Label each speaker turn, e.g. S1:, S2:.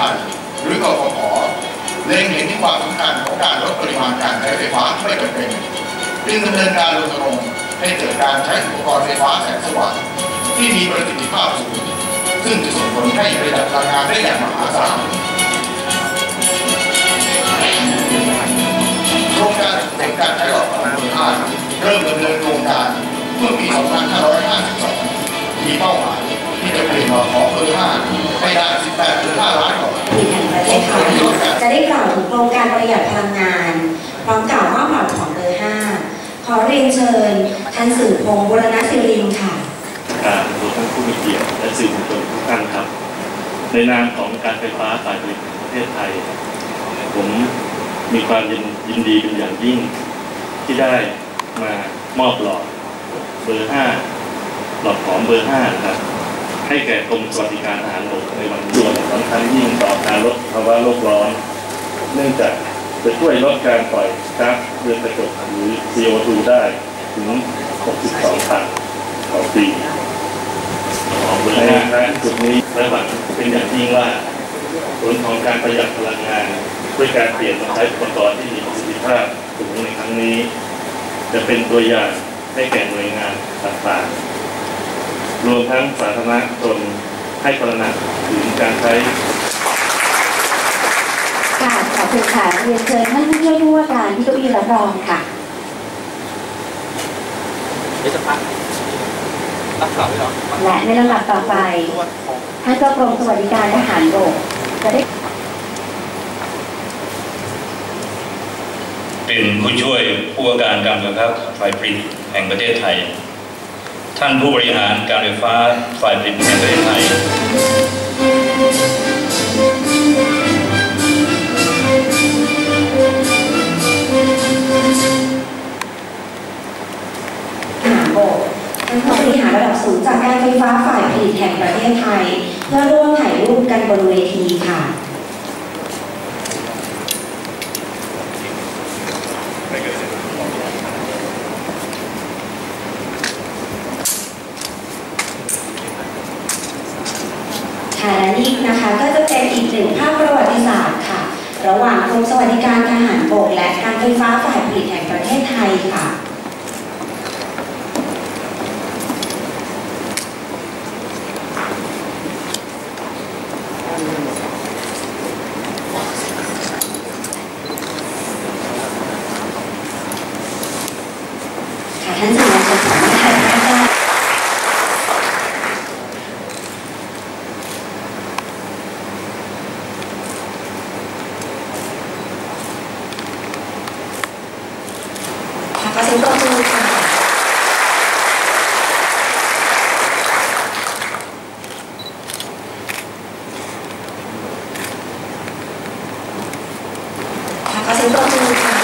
S1: ทยหรือกฟผเล็งเห็นที่ความสำคัญของการลดปริมาณการใช้ไฟฟ้าที่ไม่จำเป็นจึงดำเนินการรณรงค์ให้เกิดการใช้อุปกรณ์ไฟฟ้าแสงสว่างที่มีประสิทธิภาพสูงซึ่งจะส่งผลให้ประหยัดพลังงานได้อย่างมหาศาลโครงการแห่งการใช้หลอดพลังงานเริ่มดำเนินโครงการเมื่อปี 2552 มีเป้าหมายที่จะเปลี่ยนหลอดของเบอร์5 ได้18หรือ5ล้านหลอด
S2: ผลิตแห่งประเทศไทยจะได้กล่าวถึงโครงการประหยัดพลังงาน พร้อมกล่าวมอบหมายของเบอร์5ขอเรียนเชิญท่านสื่อพงษ์บุรณศิรินทร์ค่ะ
S3: การรวมทั้งผู้มีเกียรติและสื่อมวลชนทุกท่านครับ ในนามของการไฟฟ้าฝ่ายผลิตแห่งประเทศไทย ผมมีความยินยินดีเป็นอย่างยิ่ง ที่ได้มามอบหลอดเบอร์ 5 หลอดของเบอร์5นะครับ ให้แก่กรมสวัสดิการทหารบกในวันส่วนสำคัญยิ่งต่อการลดภาวะโลกร้อน เนื่องจากจะช่วยลดการปล่อยก๊าซเรือนกระจกหรือ CO2 ได้ถึง 62 ตันต่อปีของบริษัทและจุดนี้และหวังเป็นอย่างยิ่งว่าผลของการประหยัดพลังงาน ด้วยการเปลี่ยนมาใช้อุปกรณ์ที่มีประสิทธิภาพสูงในครั้งนี้ จะเป็นตัวอย่างให้แก่หน่วยงานต่างๆ รวมทั้งสาธารณชนให้ตระหนักถึงการใช้
S2: ค่ะขอบคุณค่ะเรียนเชิญท่านผู้ช่วยผู้ว่าการที่เก้าอี้รับรองค่ะ
S4: เดี๋ยวจะพักรับข่าวไว้หรอ
S2: และในลำดับต่อไปท่านเจ้ากรมสวัสดิการทหารบกจะได้
S5: เป็นผู้ช่วยผู้ว่าการการไฟฟ้าฝ่ายผลิตแห่งประเทศไทย ท่านผู้บริหารการไฟฟ้าฝ่ายผลิตแห่งประเทศไทย
S2: ท่านผู้บริหารระดับสูงจากการไฟฟ้าฝ่ายผลิตแห่งประเทศไทย เพื่อร่วมถ่ายรูปกันบนเวทีค่ะ นี่นะคะ ก็จะเป็นอีกหนึ่งภาพประวัติศาสตร์ค่ะ ระหว่างกรมสวัสดิการทหารบกและการไฟฟ้าฝ่ายผลิตแห่งประเทศไทยค่ะค่ะท่านสื่อมวลชนสามารถถ่ายภาพได้ ค่ะขอเสียงปรบมือค่ะ ค่ะขอ